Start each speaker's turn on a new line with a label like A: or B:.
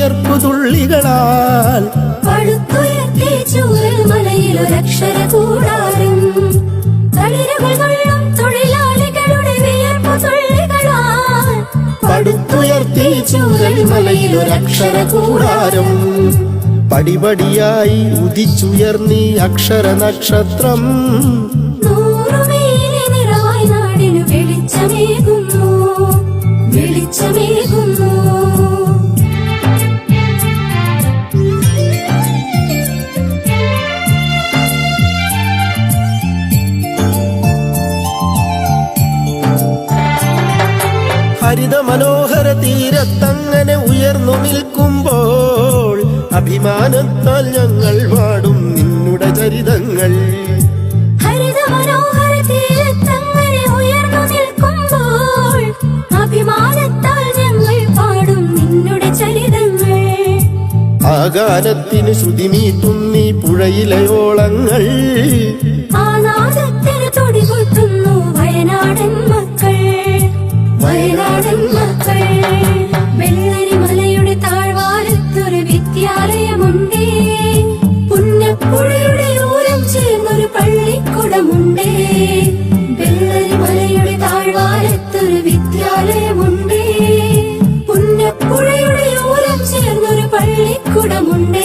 A: വിയർപ്പു തുള്ളികളാൽ
B: പടുത്തുയർത്തി ചൂരൽ മലയിലൊരക്ഷര കൂടാരം. തളിരുകൾ കൊള്ളും തൊഴിലാളികളുടെ വിയർപ്പു തുള്ളികളാൽ
A: പടുത്തുയർത്തി ചൂരൽ മലയിലൊരക്ഷര കൂടാരം. പടിപടിയായി ഉദിച്ചുയർന്നീ അക്ഷര നക്ഷത്രം. ഹരിത മനോഹര തീരത്തങ്ങനെ ഉയർന്നു നിൽക്കുമ്പോൾ അഭിമാനത്താൽ ഞങ്ങൾ പാടും നിന്നുടെ ചരിതങ്ങൾ.
B: ആകാരത്തിന് മനോഹര
A: നീ പുഴയിലെ ഓളങ്ങൾ.
B: ആ നാദത്തിന് തുടികൊട്ടുന്നു പള്ളിക്കുടമുണ്ടേ